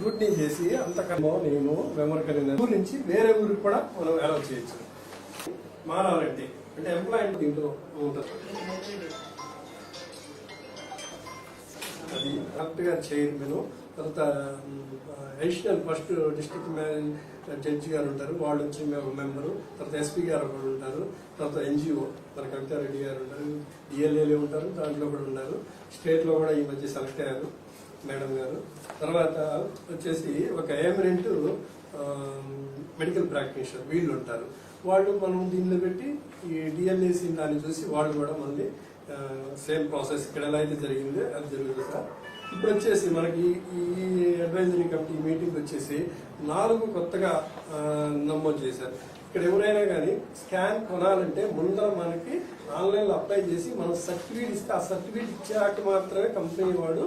Scrutiny చేసి అంతకన్నా నేను మెమరీ ఊరు నుంచి వేరే ఊరికి కూడా మనం అలౌ చేయొచ్చు. మానవరెడ్డి అంటే ఎంప్లాయ్మెంట్ దీంట్లో ఉంటుంది. అది కరెక్ట్గా చైర్మన్ తర్వాత అడిషనల్ ఫస్ట్ డిస్ట్రిక్ట్ జడ్జి గారు ఉంటారు. వాళ్ళు వచ్చి ఒక మెంబరు తర్వాత ఎస్పీ గారు ఒకరు ఉంటారు. తర్వాత ఎన్జిఓ మన కవితారెడ్డి గారు ఉంటారు. డిఎల్ఏలు ఉంటారు. దాంట్లో కూడా ఉన్నారు. స్టేట్లో కూడా ఈ మధ్య సెలెక్ట్ అయ్యారు. మేడం గారు. తర్వాత వచ్చేసి ఒక ఏమరెంట్ మెడికల్ ప్రాక్టీషనర్ వీళ్ళు ఉంటారు. వాళ్ళు మనం దీనిలో పెట్టి ఈ డిఎల్ఏసి దాన్ని చూసి వాళ్ళు కూడా మళ్ళీ సేమ్ ప్రాసెస్ ఇక్కడ ఎలా అయితే జరిగిందో. అది జరుగుతుంది సార్. ఇప్పుడు వచ్చేసి మనకి ఈ అడ్వైజరీ కమిటీ మీటింగ్ వచ్చేసి నాలుగు కొత్తగా నమోదు చేశారు. ఇక్కడ ఎవరైనా కానీ స్కాన్ కొనాలంటే ముందర మనకి ఆన్లైన్లో అప్లై చేసి మనం సర్టిఫికేట్ ఇస్తే ఆ సర్టిఫికేట్ ఇచ్చాక మాత్రమే కంపెనీ వాడు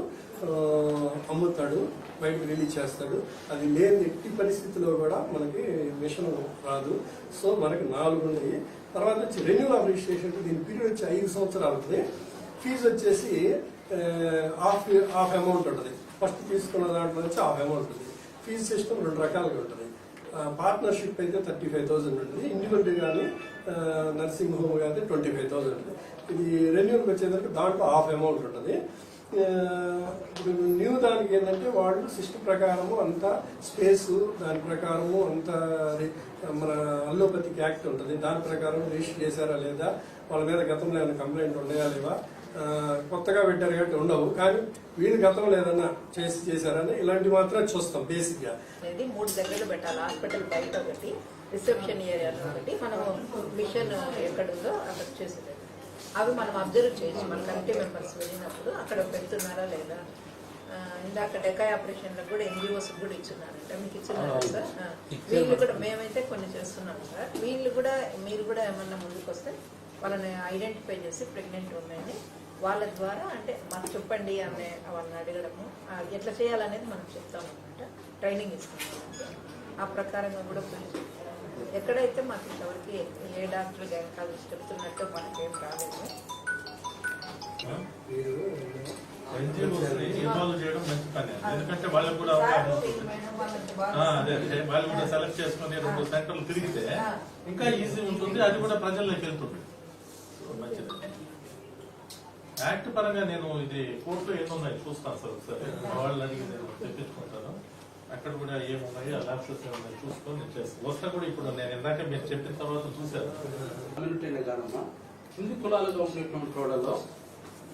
అమ్ముతాడు బయటకు రిలీజ్ చేస్తాడు. అది లేని ఎట్టి పరిస్థితిలో కూడా మనకి మిషన్ రాదు. సో మనకి నాలుగు ఉన్నాయి. తర్వాత వచ్చి రెన్యూల్ ఆఫ్ రిజిస్ట్రేషన్ దీని పీరియడ్ వచ్చి ఐదు సంవత్సరాలు ఫీజు వచ్చేసి హాఫ్ హాఫ్ అమౌంట్ ఉంటుంది. ఫస్ట్ తీసుకున్న దాంట్లో వచ్చి హాఫ్ అమౌంట్ ఉంటుంది. ఫీజు సిస్టమ్ రెండు రకాలుగా ఉంటుంది. పార్ట్నర్షిప్ అయితే థర్టీ ఫైవ్ థౌసండ్ ఉంటుంది. ఇండివిజువల్ కానీ నర్సింగ్ హోమ్ కానీ ట్వంటీ ఫైవ్ థౌసండ్ ఉంటుంది. ఇది రెన్యూల్కి వచ్చేసరికి దాంట్లో హాఫ్ అమౌంట్ ఉంటుంది. ఇప్పుడు న్యూ దానికి ఏంటంటే వాళ్ళు సిస్టమ్ ప్రకారము అంత స్పేస్ దాని ప్రకారము అంత రి- మన అల్లోపతిక్ యాక్ట్ ఉంటుంది. దాని ప్రకారం రిజిస్టర్ చేశారా లేదా? వాళ్ళ మీద గతంలో ఏమైనా కంప్లైంట్ ఉన్నాయా లేవా? కొత్తగా పెట్టారు కాబట్టి ఉండవు. కానీ వీళ్ళు గతంలో ఏదైనా చేసి చేశారని ఇలాంటివి మాత్రం చూస్తాం బేసిక్గా అనేది మూడు దగ్గరలు పెట్టాలి. హాస్పిటల్ బయట ఒకటి రిసెప్షన్ ఏరియాలో ఒకటి. మనం మిషన్ ఎక్కడుందో అక్కడ చేసేది. అవి మనం అబ్జర్వ్ చేయొచ్చు. మన కమిటీ మెంబర్స్ వెళ్ళినప్పుడు అక్కడ పెడుతున్నారా లేదా? ఇందాక డెకాయ్ ఆపరేషన్లో కూడా ఎన్జిఓస్ కూడా ఇచ్చున్నారంట. మీకు ఇచ్చున్నారా సార్? వీళ్ళు కూడా మేమైతే కొన్ని చేస్తున్నాం సార్. వీళ్ళు కూడా మీరు కూడా ఏమన్నా ముందుకు వస్తే వాళ్ళని ఐడెంటిఫై చేసి ప్రెగ్నెంట్ ఉన్నాయని వాళ్ళ ద్వారా అంటే మాకు చెప్పండి అనే వాళ్ళని అడగడము ఎట్లా చేయాలనేది మనం చెప్తాం అనమాట ట్రైనింగ్ ఇస్తాం ఆ ప్రకారంగా కూడా పోయి ఎక్కడైతే మాకు ఇంతవరకు ఏ డాక్టర్ గైనకాలజిస్ట్ చెప్తున్నట్టు మనకేం రాలేదు. ఎందుకంటే వాళ్ళకు కూడా వాళ్ళు కూడా సెలెక్ట్ చేసుకుని రెండు సెంటర్లు తిరిగితే ఇంకా ఈజీ ఉంటుంది. అది కూడా ప్రజల్లోకి వెళ్తుంది. మంచిది యాక్ట్ పరంగా నేను ఇది కోర్టులో ఏమున్నాయి చూస్తాను సార్ ఒకసారి. మా వాళ్ళని అడిగి నేను తెప్పించుకుంటాను. అక్కడ కూడా ఏమున్నాయో? ల్యాబ్సెస్ ఏమున్నాయి? చూసుకొని నేను చేస్తాను. వస్తా కూడా ఇప్పుడు నేను ఇందాక మీరు చెప్పిన తర్వాత చూశాను. కమ్యూనిటీనే కులాలలో ఉండేటువంటి వాళ్ళలో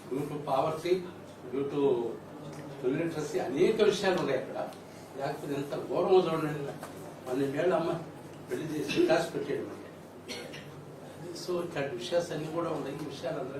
due to poverty due to literacy అనేక విషయాలు ఉన్నాయి అక్కడ. లేకపోతే ఎంత గౌరవం చూడండి. పన్నెండేళ్ళ అమ్మ పెళ్ళి చేసి క్లాస్ పెట్టేయడం అంటే. సో ఇట్లాంటి విషయాలు అన్ని కూడా ఉన్నాయి ఈ విషయాలు